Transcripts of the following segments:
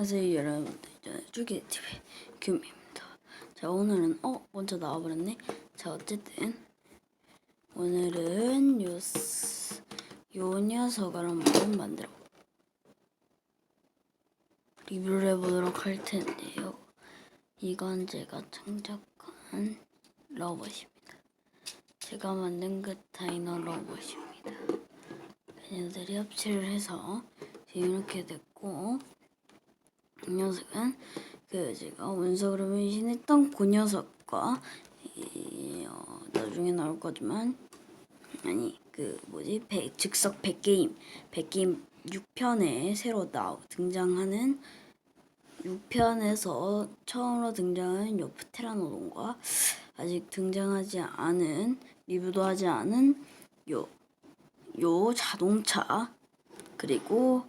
안녕하세요 여러분들. 저는 쭈기TV 규미입니다. 자 오늘은 어 먼저 나와버렸네. 자 어쨌든 오늘은 요, 스- 요 녀석을 한번 만들어 리뷰를 해보도록 할 텐데요. 이건 제가 창작한 로봇입니다. 제가 만든 그 다이너 로봇입니다. 얘네들이 합체를 해서 이렇게 됐고 이 녀석은 그 제가 원석으로 변신했던 그 녀석과 이, 어, 나중에 나올 거지만 아니 그 뭐지? 백, 즉석 백게임 백게임 6편에 새로 나 등장하는 6편에서 처음으로 등장한 요 프테라노돈과 아직 등장하지 않은 리뷰도 하지 않은 요 요 자동차 그리고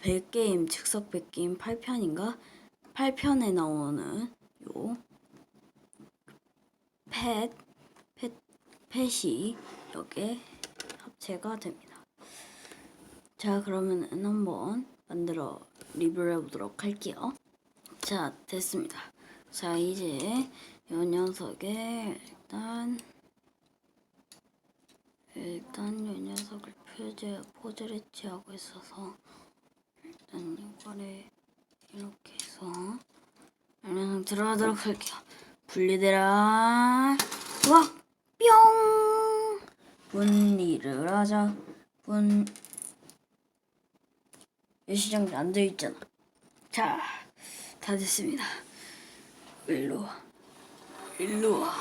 100게임 즉석 100게임 8편인가 8편에 나오는 요 펫, 펫, 펫이 여기에 합체가 됩니다. 자 그러면은 한번 만들어 리뷰를 해보도록 할게요. 자 됐습니다. 자 이제 이 녀석에 일단 일단 이 녀석을 표제 포즈를 취하고 있어서 일단 이거를 이렇게 해서 이 녀석 들어가도록 할게요. 분리되라. 와, 뿅. 분리를 하자. 분. 예시장이 안 되어 있잖아. 자, 다 됐습니다. 일로 와. 일로 와.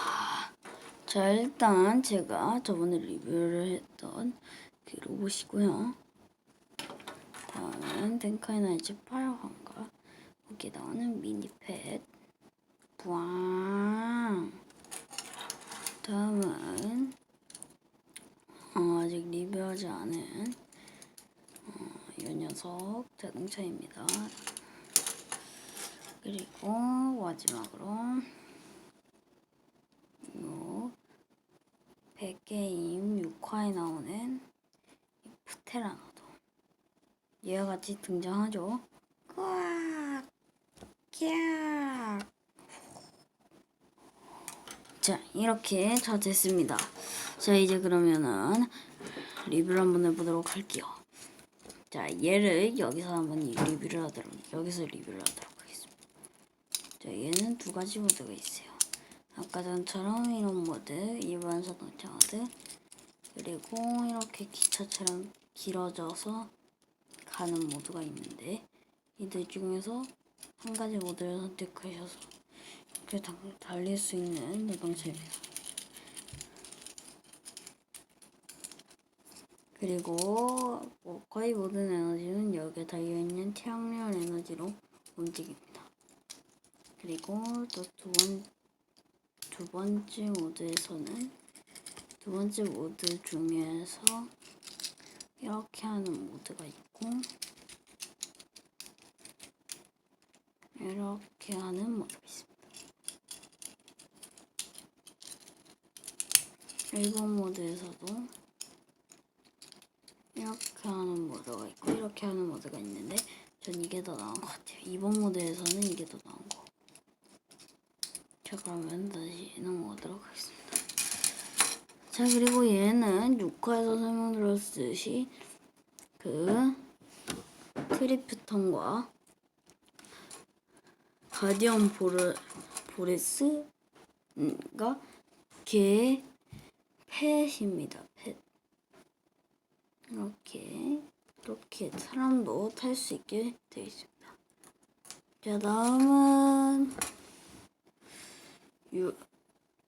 자 일단 제가 저번에 리뷰를 했던 그 로봇이고요. 다음은 덴카이나이츠 8화인가? 거기에 나오는 미니펫. 부앙. 다음은 어, 아직 리뷰하지 않은 어, 이 녀석 자동차입니다. 그리고 마지막으로 요 100게임 6화에 나오는 이 프테라노도 얘와 같이 등장하죠. 꽉! 깍! 자, 이렇게 다 됐습니다. 자, 이제 그러면은 리뷰를 한번 해보도록 할게요. 자, 얘를 여기서 한번 이 리뷰를 하도록, 여기서 리뷰를 하도록 하겠습니다. 자, 얘는 두 가지 모드가 있어요. 아까 전처럼 이런 모드, 일반 자동차 모드, 그리고 이렇게 기차처럼 길어져서 가는 모드가 있는데 이들 중에서 한 가지 모드를 선택하셔서 이렇게 다- 달릴 수 있는 자동차입니다. 그리고 뭐 거의 모든 에너지는 여기에 달려있는 태양열 에너지로 움직입니다. 그리고 또 두 번, 두 번째 모드에서는 두 번째 모드 중에서 이렇게 하는 모드가 있고 이렇게 하는 모드가 있습니다. 일본 모드에서도 이렇게 하는 모드가 있고 이렇게 하는 모드가 있는데 전 이게 더 나은 것 같아요. 이번 모드에서는 이게 더 나은 거. 자 그러면 다시 넘어가도록 하겠습니다. 자 그리고 얘는 6화에서 설명드렸듯이 그 트리프턴과 가디언 보르 보레스가 걔 펫입니다. 펫. 이렇게 이렇게 사람도 탈 수 있게 되어 있습니다. 자 다음은 유,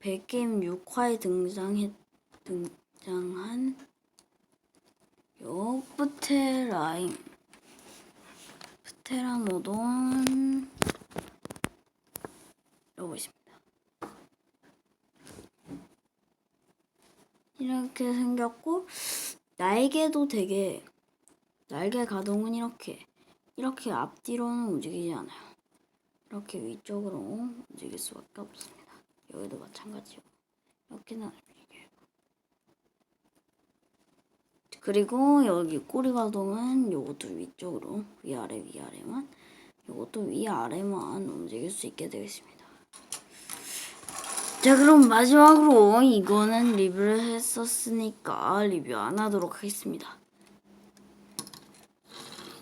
100게임 6화에 등장했 등장한 요 프테라임 프테라노돈 로봇입니다. 이렇게 생겼고 날개도 되게 날개 가동은 이렇게 이렇게 앞뒤로는 움직이지 않아요. 이렇게 위쪽으로 움직일 수밖에 없습니다. 여기도 마찬가지요. 이렇게는 안 움직여요. 그리고 여기 꼬리 가동은 요것도 위쪽으로 위아래 위아래만 이것도 위아래만 움직일 수 있게 되겠습니다. 자 그럼 마지막으로 이거는 리뷰를 했었으니까 리뷰 안 하도록 하겠습니다.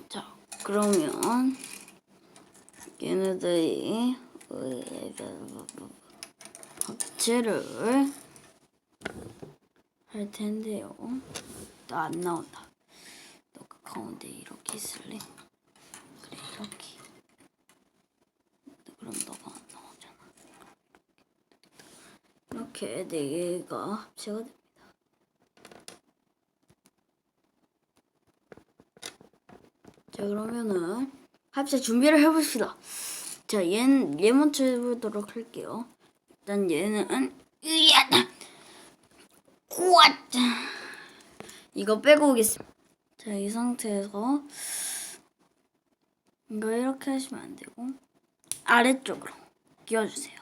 자 그러면 얘네들이 합체를 할 텐데요. 나 안 나온다. 너가 가운데 이렇게 있을래? 그래 이렇게. 그럼 너가 안 나오잖아. 이렇게 네 개가 합체가 됩니다. 자 그러면은 합체 준비를 해봅시다. 자 얘는 얘 먼저 해보도록 할게요. 일단 얘는 으야 우와 이거 빼고 오겠습니다. 자 이 상태에서 이거 이렇게 하시면 안 되고 아래쪽으로 끼워주세요.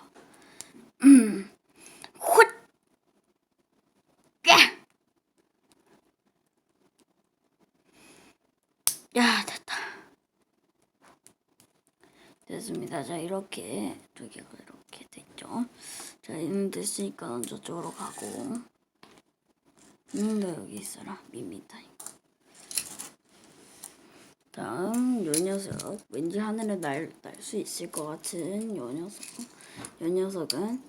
음, 훗, 야, 야 됐다. 됐습니다. 자 이렇게 두 개가 이렇게 됐죠. 자 얘는 됐으니까 넌 저쪽으로 가고, 음, 너 여기 있어라. 밋밋하니까. 다음 요 녀석. 왠지 하늘에 날날수 있을 것 같은 요 녀석. 요 녀석은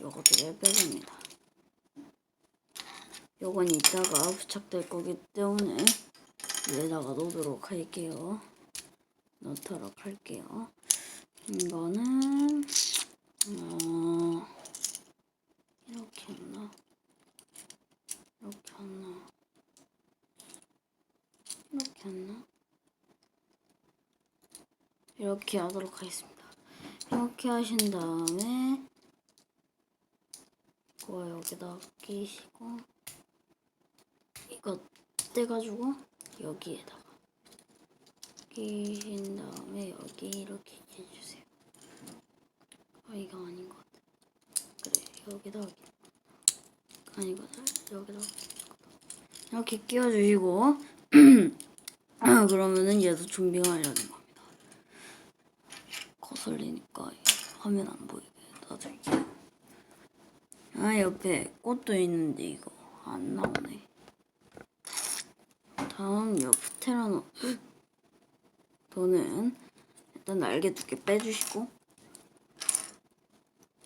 요것들을 빼줍니다. 요건 이따가 부착될 거기 때문에 위에다가 놓도록 할게요. 넣도록 할게요. 이거는 어 이렇게 했나 이렇게 했나 이렇게 했나 이렇게 하도록 하겠습니다. 이렇게 하신 다음에 그거 여기다 끼시고 이거 떼가지고 여기에다가 끼신 다음에 여기 이렇게 해주세요. 아 이거 아닌 것 같아. 그래 여기다가 끼- 아니거든 여기다가 이렇게 끼워주시고 아, 그러면은 얘도 준비가 완료된 겁니다. 거슬리니까 화면 안 보이게 놔둘게요. 아 옆에 꽃도 있는데 이거 안 나오네. 다음 옆 테라노 도는 일단 날개 두 개 빼주시고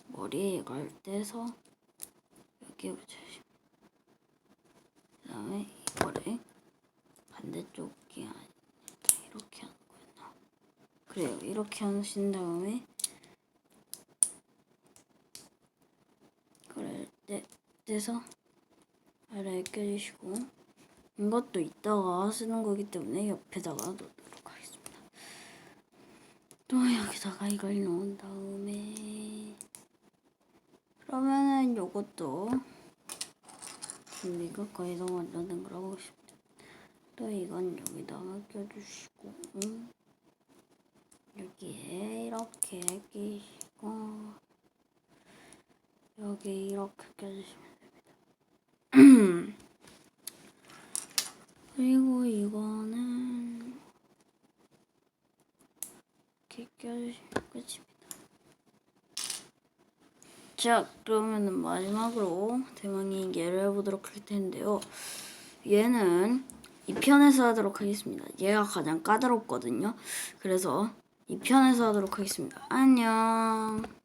머리에 이걸 떼서 여기에 붙여주시고 그 다음에 이거를 반대쪽이 아니라 이렇게 하는? 그래요. 이렇게 하신 다음에 그래 떼, 떼서 아래에 껴주시고 이것도 이따가 쓰는 거기 때문에 옆에다가 놓도록 하겠습니다. 또 여기다가 이걸 넣은 다음에 그러면은 요것도 준비가 거의 다 완료된 거라고 돼요. 또 이건 여기다가 껴주시고 여기에 이렇게 끼시고 여기 이렇게 껴주시면 됩니다. 그리고 이거는 이렇게 껴주시면 끝입니다. 자, 그러면은 마지막으로 대망의 얘를 해보도록 할 텐데요. 얘는 이 편에서 하도록 하겠습니다. 얘가 가장 까다롭거든요. 그래서 이 편에서 하도록 하겠습니다. 안녕.